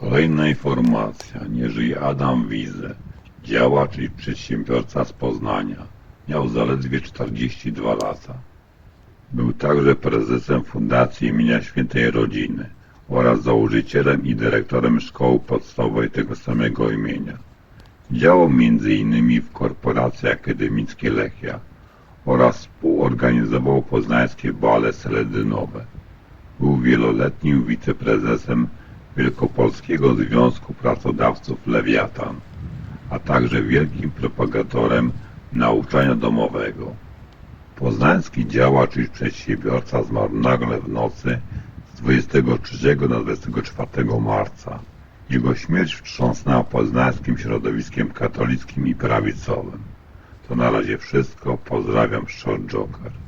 Kolejna informacja. Nie żyje Adam Wize, działacz i przedsiębiorca z Poznania. Miał zaledwie 42 lata. Był także prezesem Fundacji imienia Świętej Rodziny oraz założycielem i dyrektorem szkoły podstawowej tego samego imienia. Działał m.in. w Korporacji Akademickiej Lechia oraz współorganizował poznańskie bale seledynowe. Był wieloletnim wiceprezesem Wielkopolskiego Związku Pracodawców Lewiatan, a także wielkim propagatorem nauczania domowego. Poznański działacz i przedsiębiorca zmarł nagle w nocy z 23 na 24 marca. Jego śmierć wstrząsnęła poznańskim środowiskiem katolickim i prawicowym. To na razie wszystko. Pozdrawiam, Short Joker.